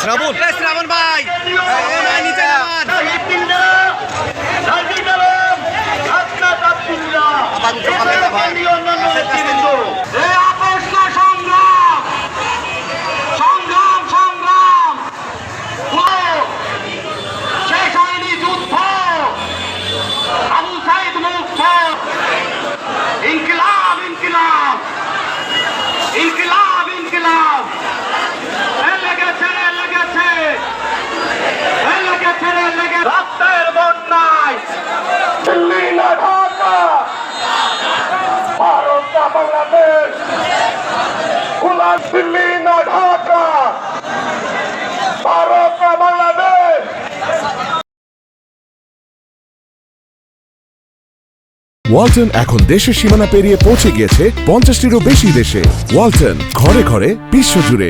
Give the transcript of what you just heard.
শ্রাবণ। শ্রাবণ ভাই। নিচে আপনার বাংলাদেশ। কুলার দিল্লি না ঢাকা। ভারত না বাংলাদেশ। ওয়ালটন এখন দেশের সীমানা পেরিয়ে পৌঁছে গিয়েছে পঞ্চাশটিরও বেশি দেশে। ওয়ালটন ঘরে ঘরে বিশ্বজুড়ে